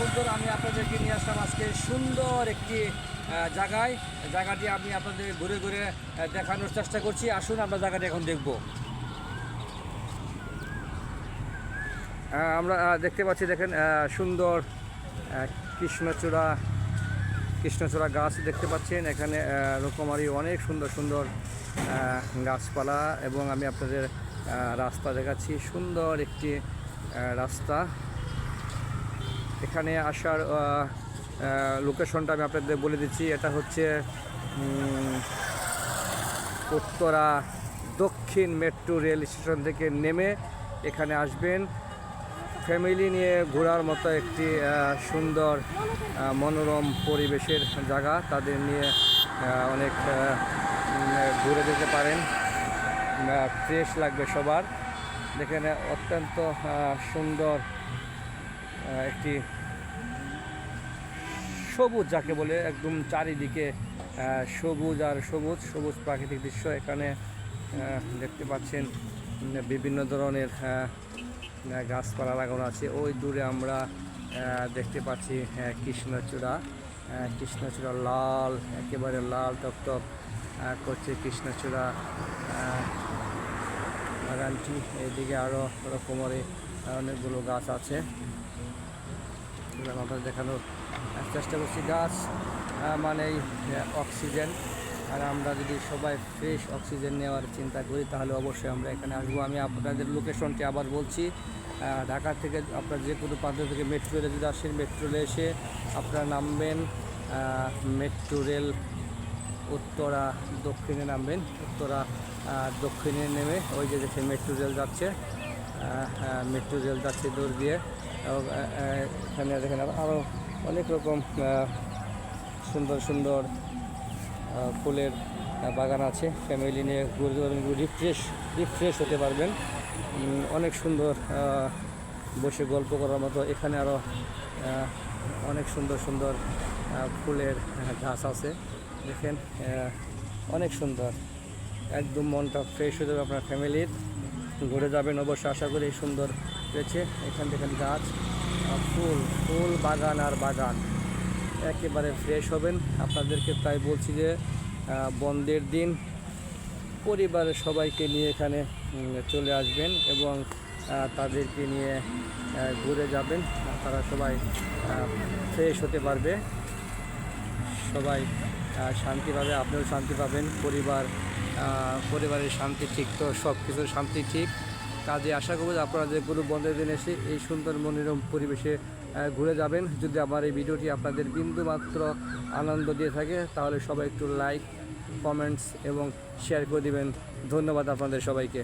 বন্ধুরা, আমি আপনাদেরকে নিয়ে আসলাম আজকে সুন্দর একটি জায়গায়। জায়গাটি আমি আপনাদের ঘুরে ঘুরে দেখানোর চেষ্টা করছি। আসুন আমরা জায়গাটি এখন দেখব। আমরা দেখতে পাচ্ছি, দেখেন সুন্দর কৃষ্ণচূড়া কৃষ্ণচূড়া গাছ দেখতে পাচ্ছেন। এখানে রকমারি অনেক সুন্দর সুন্দর গাছপালা এবং আমি আপনাদের রাস্তা দেখাচ্ছি। সুন্দর একটি রাস্তা। এখানে আসার লোকেশনটা আমি আপনাদের বলে দিচ্ছি। এটা হচ্ছে উত্তরা দক্ষিণ মেট্রো রেল স্টেশন থেকে নেমে এখানে আসবেন। ফ্যামিলি নিয়ে ঘোরার মতো একটি সুন্দর মনোরম পরিবেশের জায়গা। তাদের নিয়ে অনেক ঘুরে যেতে পারেন। ফ্রেশ লাগবে সবার। দেখেন, অত্যন্ত সুন্দর একটি সবুজ, যাকে বলে একদম চারিদিকে সবুজ আর সবুজ সবুজ প্রাকৃতিক দৃশ্য। এখানে দেখতে পাচ্ছেন বিভিন্ন ধরনের গাছপালা লাগানো আছে। ওই দূরে আমরা দেখতে পাচ্ছি কৃষ্ণচূড়া। কৃষ্ণচূড়া লাল, একেবারে লাল টকটক করছে কৃষ্ণচূড়া বাগানটি। এইদিকে আরও রকমের অনেকগুলো গাছ আছে। এগুলো আপনাদের দেখানোর চেষ্টা করছি। গাছ মানেই অক্সিজেন। আর আমরা যদি সবাই ফ্রেশ অক্সিজেন নেওয়ার চিন্তা করি, তাহলে অবশ্যই আমরা এখানে আসব। আমি আপনাদের লোকেশনটি আবার বলছি ঢাকা থেকে আপনার যে কোনো প্রান্ত থেকে মেট্রো রেলে যদি আসেন মেট্রো রেলে এসে আপনারা নামবেন মেট্রো রেল উত্তরা দক্ষিণে নামবেন। উত্তরা দক্ষিণে নেমে ওই যে দেখে মেট্রো রেল যাচ্ছে। মেট্রো রেল যাচ্ছে দৌড় দিয়ে। এবং এখানে দেখেন আরও অনেক রকম সুন্দর সুন্দর ফুলের বাগান আছে। ফ্যামিলি নিয়ে রিফ্রেশ রিফ্রেশ হতে পারবেন। অনেক সুন্দর বসে গল্প করার মতো। এখানে আরও অনেক সুন্দর সুন্দর ফুলের গাছ আছে। দেখেন অনেক সুন্দর। একদম মনটা ফ্রেশ হয়ে যাবে আপনার ফ্যামিলির। ঘুরে যাবেন অবশ্যই, আশা করি সুন্দর রয়েছে। এখান থেকে গাছ ফুল ফুল বাগান আর বাগান। একেবারে ফ্রেশ হবেন। আপনাদেরকে তাই বলছি যে বন্ধের দিন পরিবারের সবাইকে নিয়ে এখানে চলে আসবেন এবং তাদেরকে নিয়ে ঘুরে যাবেন। তারা সবাই ফ্রেশ হতে পারবে। সবাই শান্তি পাবে, আপনিও শান্তি পাবেন, পরিবার পরিবারের শান্তি ঠিক তো সব কিছুর শান্তি ঠিক। কাজে আশা করব যে আপনারা যে কোনো বন্ধের দিন এসে এই সুন্দর মনোরম পরিবেশে ঘুরে যাবেন। যদি আমার এই ভিডিওটি আপনাদের বিন্দু মাত্র আনন্দ দিয়ে থাকে, তাহলে সবাই একটু লাইক কমেন্টস এবং শেয়ার করে দিবেন। ধন্যবাদ আপনাদের সবাইকে।